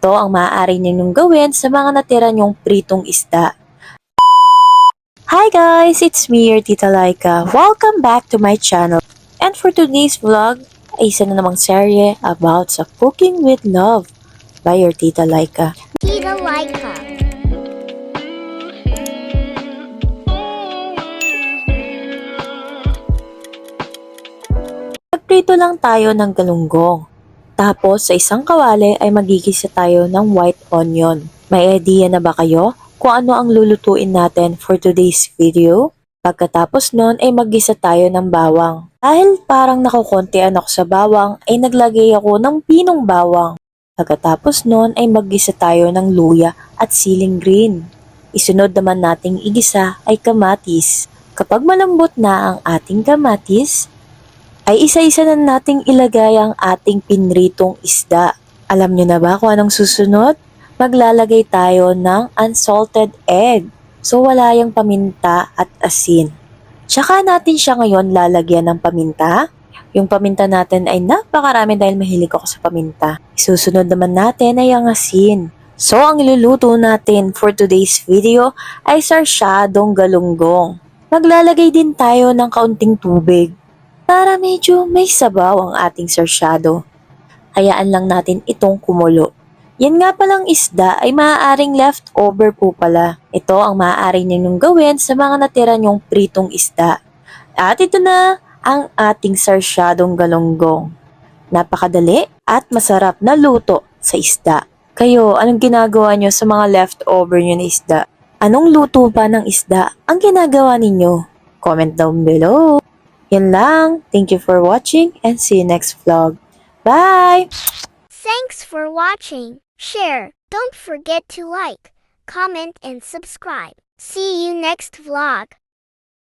Ito ang maaari ninyong gawin sa mga natira nyong pritong isda. Hi guys, it's me, your Tita Laika. Welcome back to my channel. And for today's vlog, ay isa na namang serye about sa Cooking with Love by your Tita Laika. Tita Laika. Magprito lang tayo ng galunggong. Tapos sa isang kawali ay magigisa tayo ng white onion. May idea na ba kayo kung ano ang lulutuin natin for today's video? Pagkatapos nun ay maggisa tayo ng bawang. Dahil parang nakukontian ako sa bawang ay naglagay ako ng pinong bawang. Pagkatapos nun ay maggisa tayo ng luya at siling green. Isunod naman nating igisa ay kamatis. Kapag malambot na ang ating kamatis, ay isa-isa na nating ilagay ang ating pinritong isda. Alam nyo na ba kung anong susunod? Maglalagay tayo ng unsalted egg. So wala yung paminta at asin. Tsaka natin siya ngayon lalagyan ng paminta. Yung paminta natin ay napakarami dahil mahilig ako sa paminta. Isusunod naman natin ay ang asin. So ang iluluto natin for today's video ay sarsyadong galunggong. Maglalagay din tayo ng kaunting tubig para medyo may sabaw ang ating sarsyado. Hayaan lang natin itong kumulo. Yan nga palang isda ay maaaring leftover po pala. Ito ang maaari ninyong gawin sa mga natira nyong pritong isda. At ito na ang ating sarsyadong galonggong. Napakadali at masarap na luto sa isda. Kayo, anong ginagawa nyo sa mga leftover nyo na isda? Anong luto ba ng isda ang ginagawa ninyo? Comment down below. Yan lang. Thank you for watching and see you next vlog. Bye! Thanks for watching. Share. Don't forget to like, comment, and subscribe. See you next vlog.